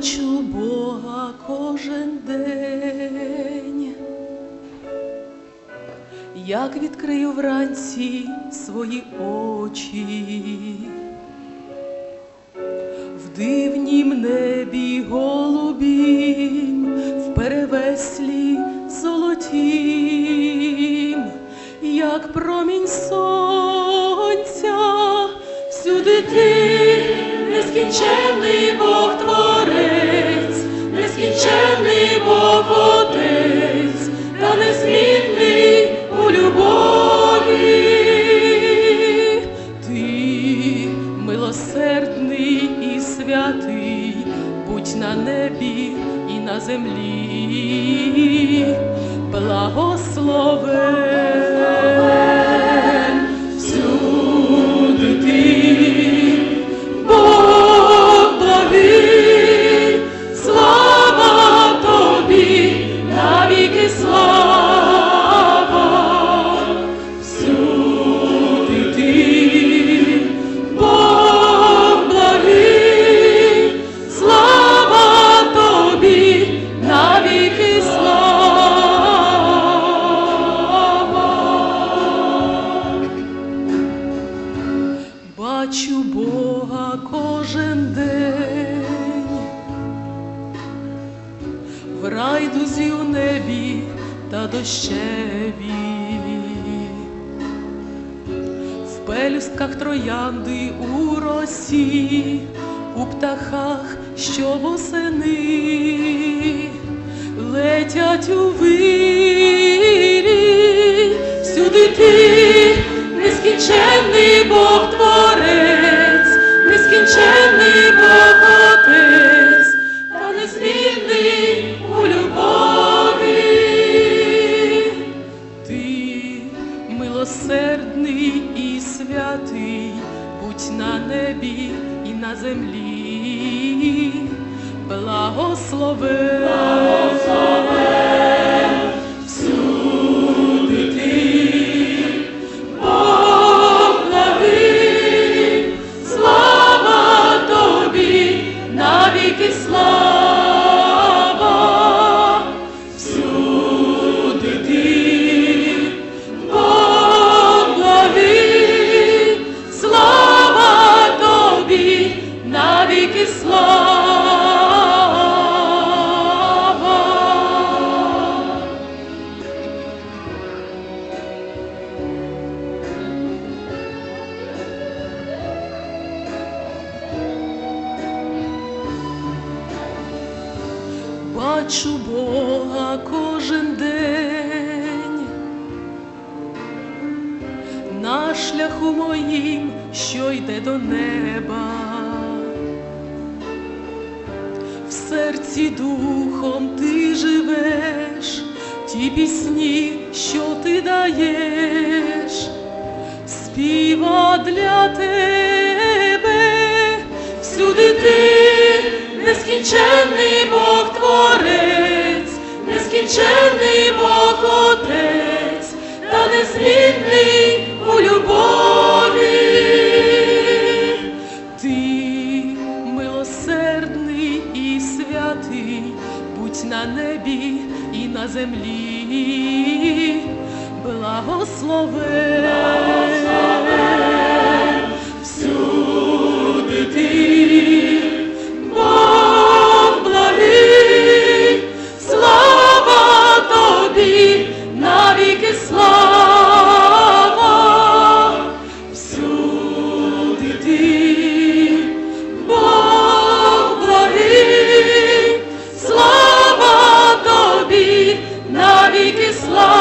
Бачу Бога кожен день, як відкрию вранці свої очі, в дивнім небі голубім, в перевеслі золотім, як промінь сонця, всюди ти, нескінченний Бог Творець, землі, благословен в райдузі у небі та дощеві, в пелюстках троянди у росі, у птахах, що восени летять у вирі, милосердний і святий, будь на небі і на землі, благослови. Навіки слава. Бачу Бога кожен день на шляху моїм, що йде до неба, серці духом ти живеш, ті пісні, що ти даєш, співа для тебе, всюди ти, нескінченний Бог Творець, нескінченний Бог Отець, та не незмінний на небі і на землі, благослови. Love.